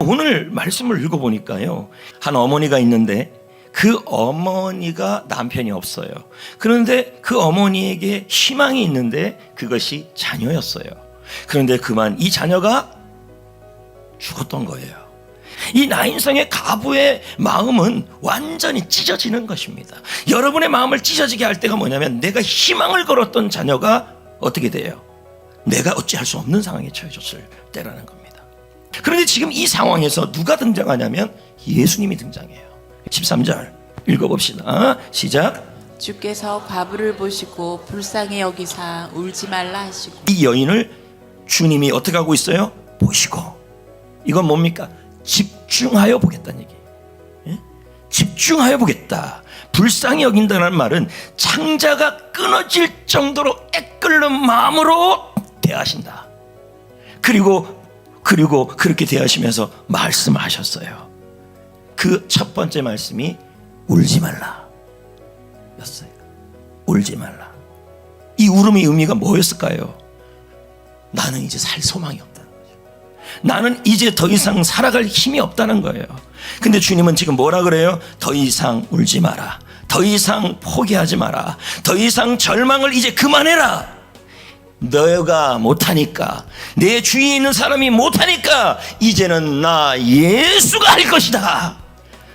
오늘 말씀을 읽어보니까요. 한 어머니가 있는데 그 어머니가 남편이 없어요. 그런데 그 어머니에게 희망이 있는데 그것이 자녀였어요. 그런데 그만 이 자녀가 죽었던 거예요. 이 나인성의 가부의 마음은 완전히 찢어지는 것입니다. 여러분의 마음을 찢어지게 할 때가 뭐냐면 내가 희망을 걸었던 자녀가 어떻게 돼요? 내가 어찌할 수 없는 상황에 처해졌을 때라는 겁니다. 그런데 지금 이 상황에서 누가 등장하냐면 예수님이 등장해요. 13절 읽어봅시다. 시작. 주께서 과부를 보시고 불쌍히 여기사 울지 말라 하시고 이 여인을 주님이 어떻게 하고 있어요? 보시고 이건 뭡니까? 집중하여 보겠다는 얘기. 예? 집중하여 보겠다. 불쌍히 여긴다는 말은 창자가 끊어질 정도로 애끓는 마음으로 대하신다. 그리고 그리고 그렇게 대하시면서 말씀하셨어요. 그 첫 번째 말씀이 울지 말라. 였어요. 울지 말라. 이 울음의 의미가 뭐였을까요? 나는 이제 살 소망이 없다는 거죠. 나는 이제 더 이상 살아갈 힘이 없다는 거예요. 근데 주님은 지금 뭐라 그래요? 더 이상 울지 마라. 더 이상 포기하지 마라. 더 이상 절망을 이제 그만해라. 너가 못하니까 내 주위에 있는 사람이 못하니까 이제는 나 예수가 할 것이다.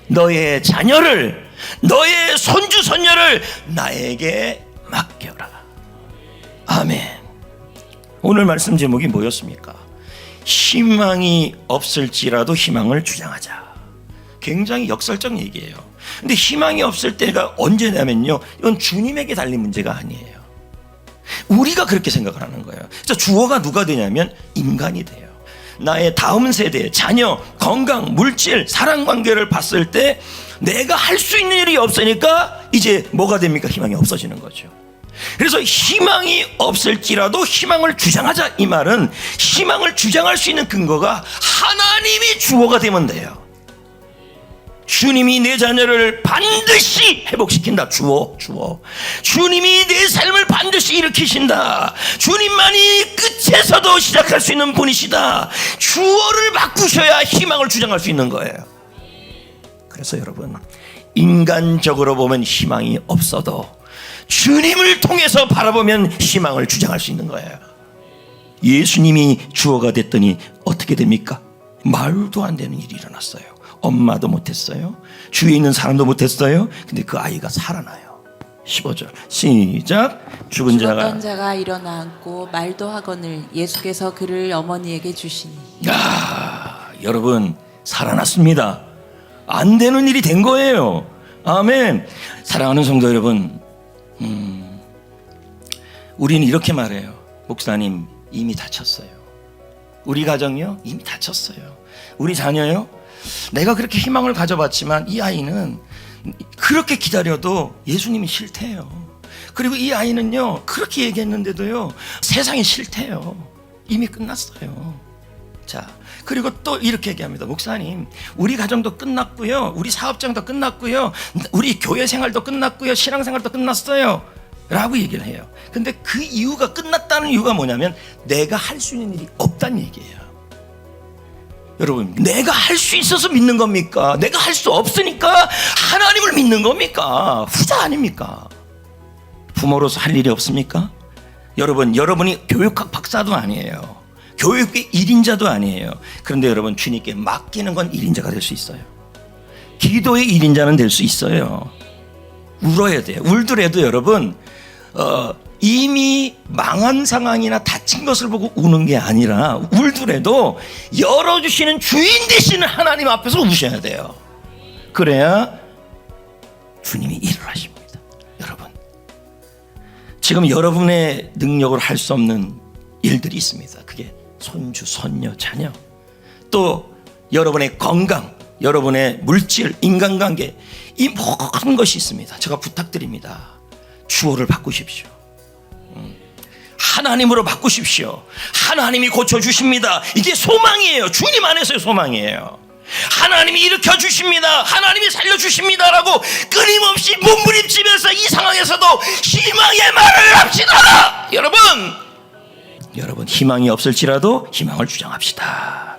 너의 자녀를 너의 손주 손녀를 나에게 맡겨라. 아멘. 오늘 말씀 제목이 뭐였습니까? 희망이 없을지라도 희망을 주장하자. 굉장히 역설적 얘기예요. 근데 희망이 없을 때가 언제냐면요. 이건 주님에게 달린 문제가 아니에요. 우리가 그렇게 생각을 하는 거예요. 자, 주어가 누가 되냐면 인간이 돼요. 나의 다음 세대, 자녀, 건강, 물질, 사랑 관계를 봤을 때 내가 할 수 있는 일이 없으니까 이제 뭐가 됩니까? 희망이 없어지는 거죠. 그래서 희망이 없을지라도 희망을 주장하자 이 말은 희망을 주장할 수 있는 근거가 하나님이 주어가 되면 돼요. 주님이 내 자녀를 반드시 회복시킨다. 주어, 주어. 주님이 내 삶을 반드시 일으키신다. 주님만이 끝에서도 시작할 수 있는 분이시다. 주어를 바꾸셔야 희망을 주장할 수 있는 거예요. 그래서 여러분, 인간적으로 보면 희망이 없어도 주님을 통해서 바라보면 희망을 주장할 수 있는 거예요. 예수님이 주어가 됐더니 어떻게 됩니까? 말도 안 되는 일이 일어났어요. 엄마도 못했어요. 주위에 있는 사람도 못했어요. 근데 그 아이가 살아나요. 15절 시작 죽은 자가 자가 일어나 앉고 말도 하거늘 예수께서 그를 어머니에게 주시니 야, 여러분 살아났습니다. 안 되는 일이 된 거예요. 아멘. 사랑하는 성도 여러분, 음, 우리는 이렇게 말해요. 목사님 이미 다쳤어요. 우리 가정요 이미 다쳤어요. 우리 자녀요. 내가 그렇게 희망을 가져봤지만 이 아이는 그렇게 기다려도 예수님이 싫대요. 그리고 이 아이는요 그렇게 얘기했는데도요 세상이 싫대요. 이미 끝났어요. 자, 그리고 또 이렇게 얘기합니다. 목사님, 우리 가정도 끝났고요. 우리 사업장도 끝났고요. 우리 교회 생활도 끝났고요. 신앙 생활도 끝났어요. 라고 얘기를 해요. 근데 그 이유가 끝났다는 이유가 뭐냐면 내가 할 수 있는 일이 없다는 얘기예요. 여러분, 내가 할 수 있어서 믿는 겁니까? 내가 할 수 없으니까 하나님을 믿는 겁니까? 후자 아닙니까? 부모로서 할 일이 없습니까? 여러분, 여러분이 교육학 박사도 아니에요. 교육의 1인자도 아니에요. 그런데 여러분, 주님께 맡기는 건 1인자가 될 수 있어요. 기도의 1인자는 될 수 있어요. 울어야 돼요. 울더라도 여러분, 어, 이미 망한 상황이나 다친 것을 보고 우는 게 아니라 울더라도 열어주시는 주인 되시는 하나님 앞에서 우셔야 돼요. 그래야 주님이 일을 하십니다. 여러분. 지금 여러분의 능력으로 할 수 없는 일들이 있습니다. 그게 손주, 손녀, 자녀. 또 여러분의 건강, 여러분의 물질, 인간관계 이 모든 것이 있습니다. 제가 부탁드립니다. 주어를 바꾸십시오. 음. 하나님으로 바꾸십시오. 하나님이 고쳐주십니다. 이게 소망이에요. 주님 안에서의 소망이에요. 하나님이 일으켜 주십니다. 하나님이 살려 주십니다라고 끊임없이 몸부림치면서 이 상황에서도 희망의 말을 합시다. 여러분, 여러분 희망이 없을지라도 희망을 주장합시다.